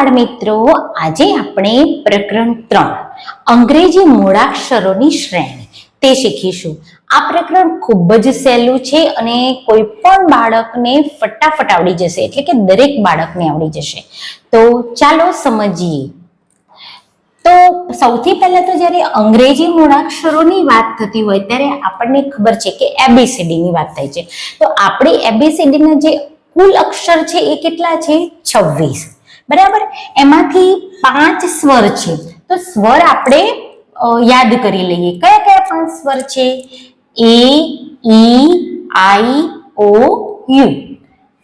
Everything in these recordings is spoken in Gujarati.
બાળમિત્રો આજે આપણે પ્રકરણ ત્રણ, અંગ્રેજી મૂળાક્ષરોની શ્રેણી. તે શીખીશું. આ પ્રકરણ ખૂબ જ સહેલું છે અને કોઈ પણ બાળકને ફટાફટ આવડી જશે, એટલે કે દરેક બાળકને આવડી જશે. તો ચાલો સમજીએ. તો સૌથી પહેલા તો જ્યારે અંગ્રેજી મૂળાક્ષરોની વાત થતી હોય, ત્યારે આપણને ખબર છે કે એબીસીડીની વાત થાય છે. તો આપણી એબીસીડીના જે કુલ અક્ષર છે એ કેટલા છે? છવ્વીસ. બરાબર? એમાંથી પાંચ સ્વર છે. તો સ્વર આપણે યાદ કરી લઈએ. કયા કયા પાંચ સ્વર છે? A, E, I, O, U.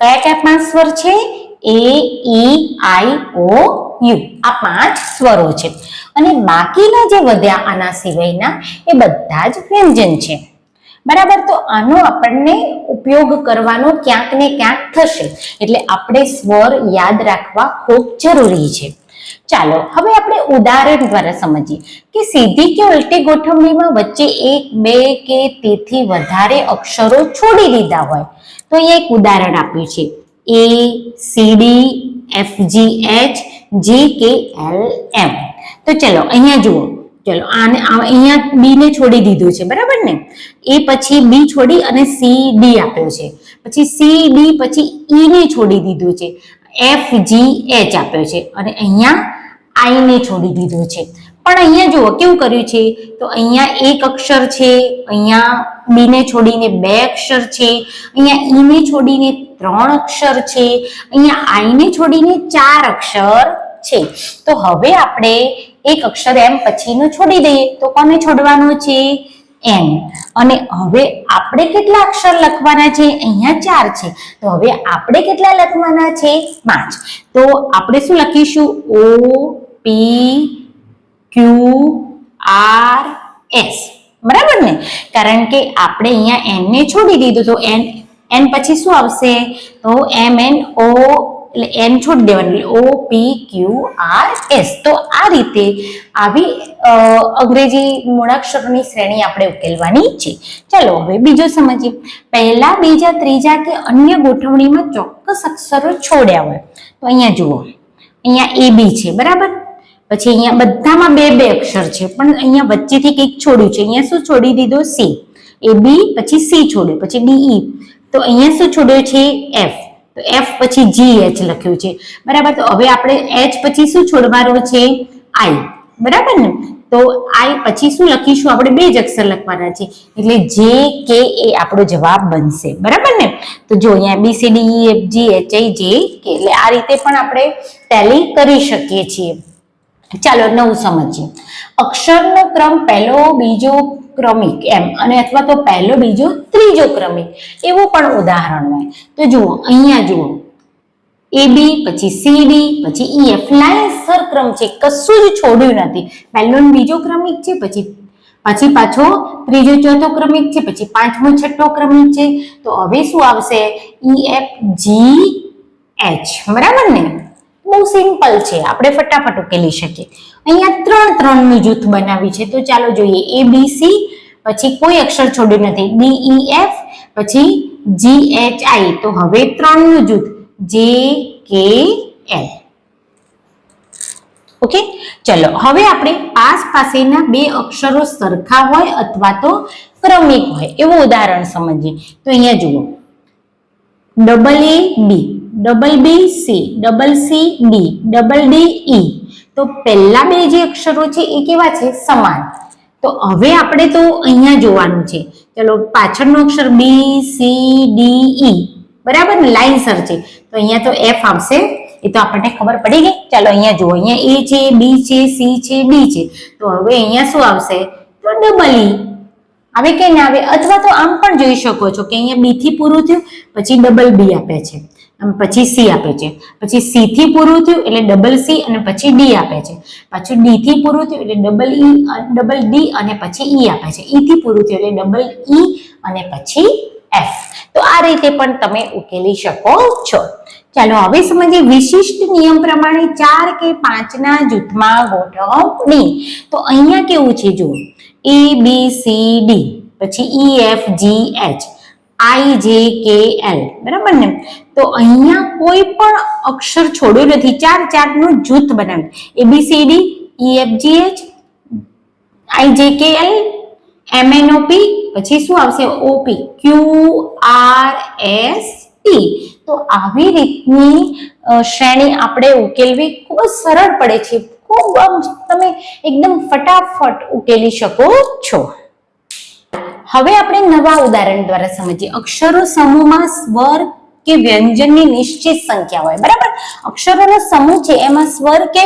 કયા કયા પાંચ સ્વર છે? A, E, I, O, U. આ પાંચ સ્વરો છે. અને બાકીના જે વધ્યા આના સિવાયના, એ બધા જ વ્યંજન છે. બરાબર? તો આનો આપણને ઉપયોગ કરવાનો ક્યાંક ને ક્યાંક થશે. એટલે આપણે સ્વર યાદ રાખવા ખૂબ જરૂરી છે. ચાલો, હવે આપણે ઉદાહરણ દ્વારા સમજીએ કે સીધી કે ઉલટી ગોઠવણીમાં વચ્ચે એક, બે કે તેથી વધારે અક્ષરો છોડી દીધા હોય. તો અહીંયા એક ઉદાહરણ આપ્યું છે. A C D F G H G K L M તો ચલો, અહીંયા જુઓ. ચલો, આને અહીંયા બી ને છોડી દીધું છે, બરાબર ને? એ પછી બી છોડી અને સી ડી આપ્યો છે. પછી સી ડી પછી ઈ ને છોડી દીધું છે. એફ જી એચ આપ્યો છે અને અહીંયા આઈ ને છોડી દીધું છે. પણ અહીંયા જુઓ, કેવું કર્યું છે? તો અહીંયા એક અક્ષર છે, અહીંયા બી ને છોડીને બે અક્ષર છે, અહીંયા ઈ ને છોડીને ત્રણ અક્ષર છે, અહીંયા આઈ ને છોડીને ચાર અક્ષર છે. તો હવે આપણે એક અક્ષર એમ પછીનું છોડી દઈએ. તો કોને છોડવાનો છે? એમ. અને હવે આપણે કેટલા અક્ષર લખવાના છે? અહીંયા ચાર છે. તો હવે આપણે કેટલા લખવાના છે? પાંચ. તો આપણે શું લખીશું? O, P, Q, R, S. બરાબર ને? કારણ કે આપણે અહીંયા એન ને છોડી દીધું. તો એન એન પછી શું આવશે? તો એમ, એન, ઓ એટલે એમ છોડી દેવાનું એટલે O P Q R S તો આ રીતે આવી અંગ્રેજી મૂળાક્ષરોની શ્રેણી આપણે ઉકેલવાની છે. ચાલો હવે બીજો સમજીએ. પહેલા, બીજા, ત્રીજા કે અન્ય ગોઠવણીમાં ચોક્કસ અક્ષરો છોડ્યા હોય. તો અહીંયા જુઓ. અહીંયા એ બી છે, બરાબર? પછી અહીંયા બધામાં બે બે અક્ષર છે, પણ અહીંયા વચ્ચેથી કંઈક છોડ્યું છે. અહીંયા શું છોડી દીધો? સી એ બી પછી સી છોડ્યું, પછી ડીઈ તો અહીંયા શું છોડ્યું છે? એફ તો એફ પછી જી એચ લખ્યું છે. બરાબર? તો હવે આપણે એચ પછી શું છોડવાનું છે? આઈ બરાબર ને? તો આઈ પછી શું લખીશું? આપણે બે જ અક્ષર લખવાના છે. એટલે જે કે એ આપણો જવાબ બનશે. બરાબર ને? તો જો અહીંયા B C D E F G H I J K એટલે આ રીતે પણ આપણે ટેલી કરી શકીએ છીએ. ચાલો નવું સમજીએ. અક્ષરનો ક્રમ પહેલો, બીજો ક્રમિક એમ. અને અથવા તો પહેલો, બીજો, ત્રીજો ક્રમિક. એવું પણ ઉદાહરણ હોય. તો જુઓ, અહીંયા જુઓ. એ બી પછી સી ડી પછી ઈ એફ લાઈનસર સરક્રમ છે. કશું જ છોડ્યું નથી. પહેલો બીજો ક્રમિક છે, પછી પછી પાછો ત્રીજો, ચોથો ક્રમિક છે, પછી પાંચમો, છઠ્ઠો ક્રમિક છે. તો હવે શું આવશે? ઈ એફ જી એચ બરાબર ને? બહુ સિમ્પલ છે. આપણે ફટાફટ ઉકેલી શકીએ. અહીંયા ત્રણ ત્રણનું જૂથ બનાવ્યું છે. તો ચાલો જોઈએ. એ બી સી પછી કોઈ અક્ષર છોડ્યું નથી. ડી ઈ એફ પછી જી એચ આઈ તો હવે ત્રણનું જૂથ. જે કે એલ ઓકે ચલો, હવે આપણે પાસ પાસેના બે અક્ષરો સરખા હોય અથવા તો ક્રમિક હોય. એવું ઉદાહરણ સમજીએ. તો અહીંયા જુઓ. Double A B double B C double C D double D E તો પહેલા બે જે અક્ષરો છે એ કેવા છે? સમાન. તો હવે આપણે તો અહીંયા જોવાનું છે. ચલો, પાછળનો અક્ષર બી સી ડી ઈ બરાબર? ને લાઇનસર છે. તો અહીંયા તો એફ આવશે. એ તો આપણને ખબર પડી ગઈ. ચાલો, અહીંયા જુઓ. અહીંયા એ છે બી છે સી છે ડી છે. તો હવે અહીંયા શું આવશે? તો ડબલ ઈ આવે કે ના આવે? અથવા તો આમ પણ જોઈ શકો છો કે અહીંયા બી થી પૂરું થયું, પછી ડબલ બી આપે છે. પછી સી આપે છે. પછી સી થી પૂરું થયું એટલે ડબલ સી અને પછી ડી આપે છે. પાછું ડી થી પૂરું થયું એટલે ડબલ ઈ ડબલ ડી અને પછી ઈ આપે છે. ઈ થી પૂરું થયું એટલે ડબલ ઈ અને પછી એફ તો આ રીતે પણ તમે ઉકેલી શકો છો. ચાલો હવે સમજીએ વિશિષ્ટ નિયમ પ્રમાણે ચાર કે પાંચના જૂથમાં ગોઠવણી. તો અહીંયા કેવું છે જુઓ. એ બી સી ડી પછી ઈ એફ જી એચ આઈ કે એલ. બરાબર ને? તો અહીંયા કોઈ પણ અક્ષર છોડ્યું નથી. ચાર ચારનું જૂથ બનાવ્યું. એબીસીડી ઈ એફ જી કે એલ, એમ પછી શું આવશે? O P Q, R, S, T. તો આવી રીતની શ્રેણી આપણે ઉકેલવી ખૂબ જ સરળ પડે છે. ખૂબ તમે એકદમ ફટાફટ ઉકેલી શકો છો. હવે આપણે નવા ઉદાહરણ દ્વારા સમજીએ. અક્ષરો સમૂહમાં સ્વર કે વ્યંજનની નિશ્ચિત સંખ્યા હોય. બરાબર? અક્ષરોનો સમૂહ છે, એમાં સ્વર કે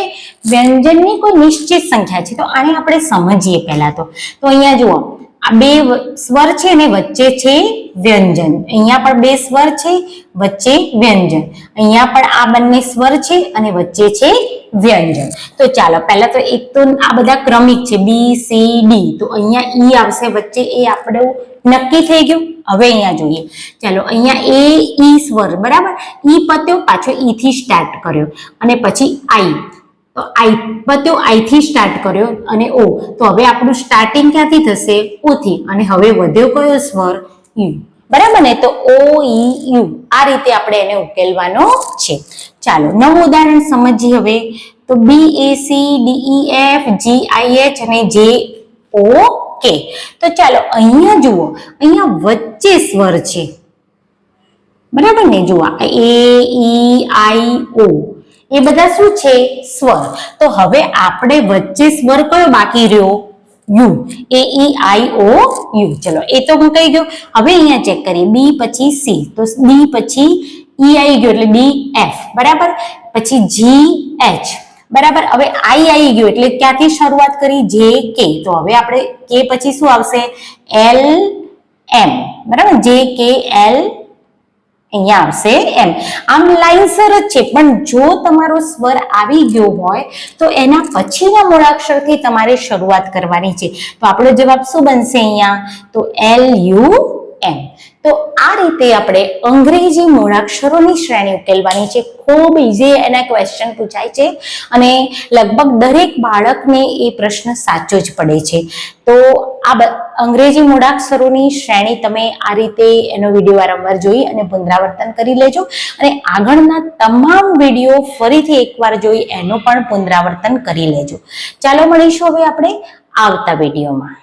વ્યંજનની કોઈ નિશ્ચિત સંખ્યા છે. તો આને આપણે સમજીએ પહેલા તો. તો અહીંયા જુઓ. આ બે સ્વર છે અને વચ્ચે છે વ્યંજન. અહીંયા પણ બે સ્વર છે, વચ્ચે વ્યંજન. અહીંયા પણ આ બંને સ્વર છે અને વચ્ચે છે વ્યંજન. તો ચાલો, પહેલા તો એક તો આ બધા ક્રમિક છે, બી, સી, ડી. તો અહીંયા ઈ આવશે, વચ્ચે એ આપણું નક્કી થઈ ગયું. હવે અહીંયા જોઈએ. ચાલો, અહીંયા એ ઈ સ્વર, બરાબર? ઈ પત્યો પાછો ઈ થી સ્ટાર્ટ કર્યો. અને પછી આઈ. તો આઈ પત્યો આઈથી સ્ટાર્ટ કર્યો અને ઓ, તો હવે આપણું સ્ટાર્ટિંગ ક્યાંથી થશે? ઓથી. અને હવે વધ્યો કયો સ્વર? યુ. બરાબર ને? તો ઓ, ઈ, યુ. આ રીતે આપણે એને ઉકેલવાનો છે. ચાલો, નવું ઉદાહરણ સમજીએ હવે. તો B A C D E F G I H અને જે ઓ કે તો ચાલો, અહીંયા જુઓ. અહીંયા વચ્ચે સ્વર છે. બરાબર ને? જુઓ એ ઈ આઈ ઓ એ બધા શું છે? સ્વર. તો હવે આપણે વચ્ચે સ્વર કયો બાકી રહ્યો? U. A E I O U. ચલો, એ તો હું કહી ગયો. હવે અહીંયા ચેક કરીએ. બી પછી સી. તો બી પછી ઈ આવી ગયો એટલે ડી એફ. બરાબર? પછી જી એચ. બરાબર? હવે આઈ આવી ગયો એટલે ક્યાંથી શરૂઆત કરી? જે કે. તો હવે આપણે કે પછી શું આવશે? L M. બરાબર? જે કે, એલ અહીંયા આવશે. એમ. આમ લાઈનસર જ છે. પણ જો તમારો સ્વર આવી ગયો હોય, તો એના પછીના મૂળાક્ષરથી તમારે શરૂઆત કરવાની છે. તો આપણો જવાબ શું બનશે અહીંયા? તો એલ યુ તો આ રીતે આપણે અંગ્રેજી મૂળાક્ષરોની શ્રેણી ઉકેલવાની છે. ખૂબ ઇઝી એના ક્વેશ્ચન પૂછાય છે અને લગભગ દરેક બાળકને એ પ્રશ્ન સાચો જ પડે છે. તો આ અંગ્રેજી મૂળાક્ષરોની શ્રેણી તમે આ રીતે એનો વીડિયો વારંવાર જોઈ અને પુનરાવર્તન કરી લેજો. અને આગળના તમામ વીડિયો ફરીથી એકવાર જોઈ એનું પણ પુનરાવર્તન કરી લેજો. ચાલો મળીશું હવે આપણે આવતા વિડીયોમાં